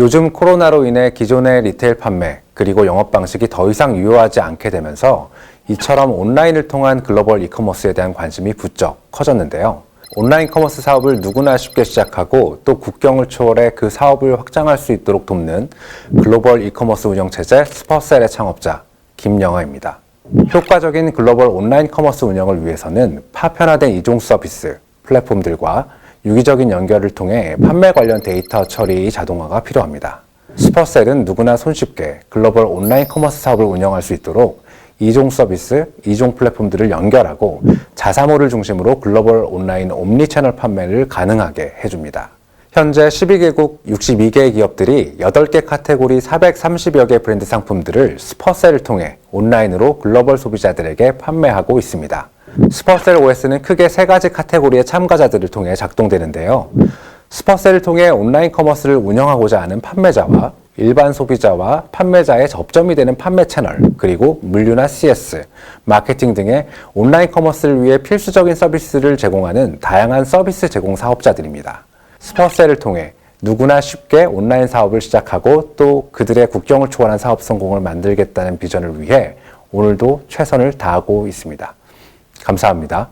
요즘 코로나로 인해 기존의 리테일 판매 그리고 영업 방식이 더 이상 유효하지 않게 되면서 이처럼 온라인을 통한 글로벌 이커머스에 대한 관심이 부쩍 커졌는데요. 온라인 커머스 사업을 누구나 쉽게 시작하고 또 국경을 초월해 그 사업을 확장할 수 있도록 돕는 글로벌 이커머스 운영 체제 스퍼셀의 창업자 김영아입니다. 효과적인 글로벌 온라인 커머스 운영을 위해서는 파편화된 이종 서비스, 플랫폼들과 유기적인 연결을 통해 판매 관련 데이터 처리 자동화가 필요합니다. 슈퍼셀은 누구나 손쉽게 글로벌 온라인 커머스 사업을 운영할 수 있도록 이종 서비스, 이종 플랫폼들을 연결하고 자사모를 중심으로 글로벌 온라인 옴니 채널 판매를 가능하게 해줍니다. 현재 12개국 62개의 기업들이 8개 카테고리 430여 개 브랜드 상품들을 슈퍼셀을 통해 온라인으로 글로벌 소비자들에게 판매하고 있습니다. 슈퍼셀 OS는 크게 세 가지 카테고리의 참가자들을 통해 작동되는데요. 슈퍼셀을 통해 온라인 커머스를 운영하고자 하는 판매자와 일반 소비자와 판매자의 접점이 되는 판매 채널, 그리고 물류나 CS, 마케팅 등의 온라인 커머스를 위해 필수적인 서비스를 제공하는 다양한 서비스 제공 사업자들입니다. 스퍼셀을 통해 누구나 쉽게 온라인 사업을 시작하고 또 그들의 국경을 초월한 사업 성공을 만들겠다는 비전을 위해 오늘도 최선을 다하고 있습니다. 감사합니다.